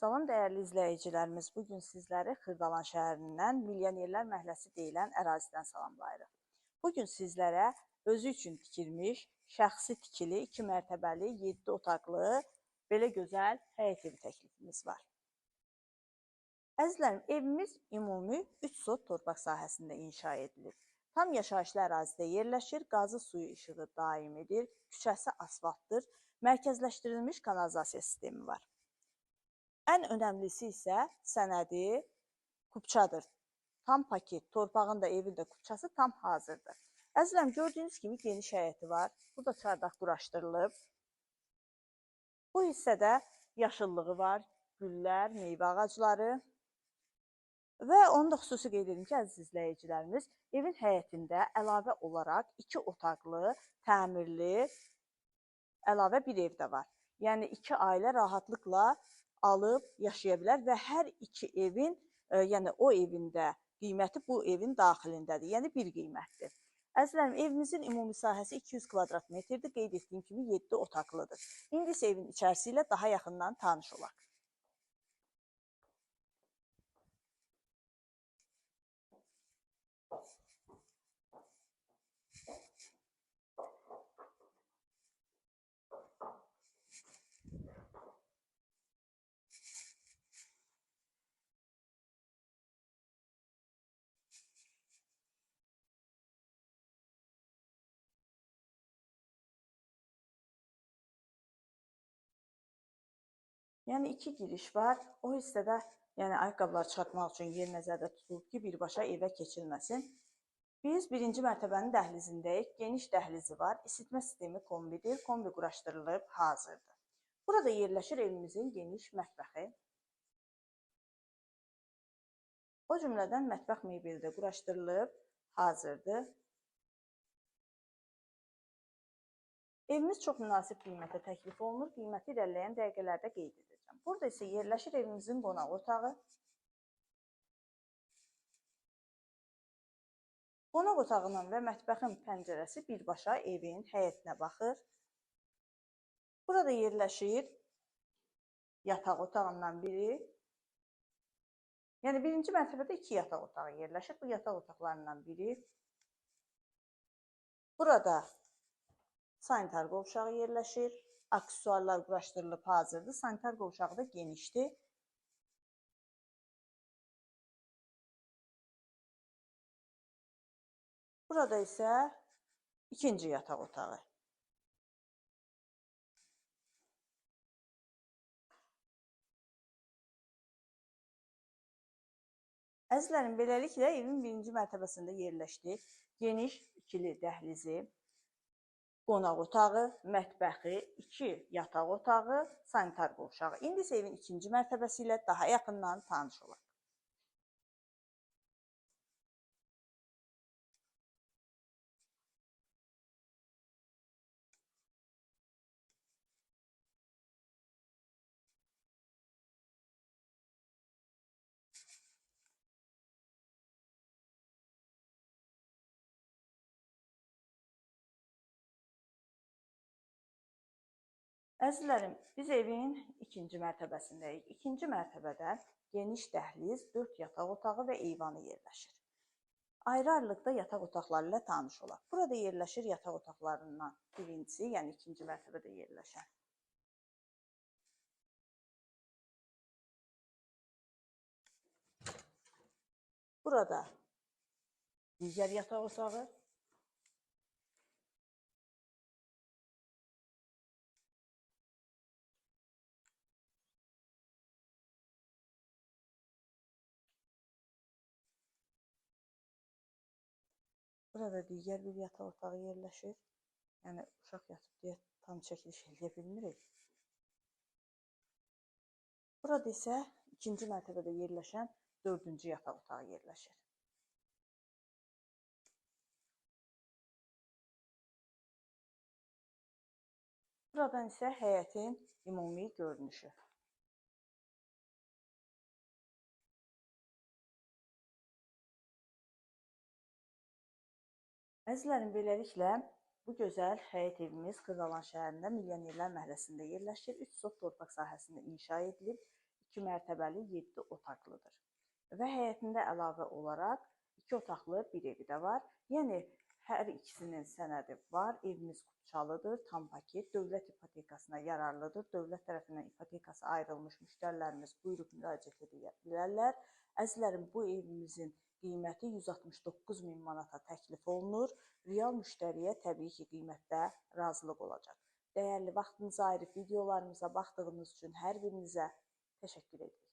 Salam dəyərli izləyicilərimiz, bu gün sizləri Xırdalan şəhərindən Milyonerlər məhəlləsi deyilən ərazidən salamlayırıq. Bu gün sizlərə özü üçün tikilmiş, şəxsi tikili, 2 mərtəbəli, 7 otaqlı belə gözəl həyət evi təklifimiz var. Əzizlərim, evimiz ümumi 3 sot torpaq sahəsində inşa edilib. Tam yaşayışlı ərazidə yerləşir, qazı suyu işığı daimidir, küçəsi asfaltdır, mərkəzləşdirilmiş kanalizasiya sistemi var. Ən önəmlisi isə sənədi kupçadır. Tam paket, torpağın da, evin də kupçası tam hazırdır. Əzizlərim, gördüyünüz kimi geniş həyəti var. Burada çardaq quraşdırılıb. Bu hissədə yaşıllığı var, güllər, meyvə ağacları. Və onu da xüsusi qeyd edim ki, əziz izləyicilərimiz, evin həyətində əlavə olaraq iki otaqlı, təmirli, əlavə bir ev də var. Yəni iki ailə rahatlıqla alıb yaşaya bilər və hər iki evin, ə, yəni o evin də qiyməti bu evin daxilindədir. Yəni bir qiymətdir. Əzizlərim, evimizin ümumi sahəsi 200 kvadrat metrdir. Qeyd etdiyim kimi 7 otaqlıdır. İndi isə evin içərisi ilə daha yaxından tanış olaq. Yəni iki giriş var. O hissədə yəni ayaqqabıları çıxartmaq üçün yer nəzərdə tutulub ki, birbaşa evə keçilməsin. Biz birinci mərtəbənin dəhlizindəyik. Geniş dəhlizi var. İsitmə sistemi kombidir. Kombi quraşdırılıb hazırdır. Burada yerləşir evimizin geniş mətbəxi. O cümlədən mətbəx mebeli də quraşdırılıb hazırdır. Evimiz çox münasib qiymətə təklif olunur. Qiyməti irəliləyən dəqiqələrdə qeyd edəcəm. Burada isə yerləşir evimizin qonaq otağı. Qonaq otağının və mətbəxin pəncərəsi birbaşa evin həyətinə baxır. Burada yerləşir yataq otağından biri. Yəni birinci mərtəbədə iki yataq otağı yerləşir. Bu yataq otaqlarından biri. Burada sanitar qovşağı yerləşir aksesuarlar quraşdırılıb hazırdır. Sanitar qovşağı da genişdir. Burada isə ikinci yataq otağı. Əzizlərim, beləliklə evin birinci mərtəbəsində yerləşdi. Geniş ikili dəhlizi, qonaq otağı, mətbəxi, iki yataq otağı, sanitar qovşağı. İndi isə evin ikinci mərtəbəsi ilə daha yaxından tanış olaq. Əzizlərim, biz evin ikinci mərtəbəsindəyik. İkinci mərtəbədə geniş dəhliz, 4 yataq otağı və eyvanı yerləşir. Ayrı-ayrılıqda yataq otaqları ilə tanış olaq. Burada yerləşir yataq otaqlarından birincisi, yəni ikinci mərtəbədə yerləşən. Burada digər yataq otağı, Burada digər bir yataq otağı yerləşir. Yəni uşaq yatıb deyə tam çəkiliş eləyə bilmirik. Burada isə ikinci mərtəbədə yerləşən dördüncü yataq otağı yerləşir. Buradan isə həyətin ümumi görünüşü. Əzizlərim, beləliklə bu gözəl həyət evimiz Xırdalan şəhərində Milyonerlər məhəlləsində yerləşir. 3 sot torpaq sahəsində inşa edilib. 2 mərtəbəli 7 otaqlıdır. Və həyətində əlavə olaraq 2 otaqlı bir evi də var. Yəni hər ikisinin sənədi var. Evimiz Qubçalıdır, tam paket, dövlət ipotekasına yararlıdır. Dövlət tərəfindən ipotekası ayrılmış müştərilərimiz buyurub müraciət edə bilərlər. Əzizlərim, bu evimizin qiyməti 169 min manata təklif olunur. Real müştəriyə təbii ki, qiymətdə razılıq olacaq. Dəyərli vaxtınızı ayırıb videolarımıza baxdığınız üçün hər birinizə təşəkkür edirik.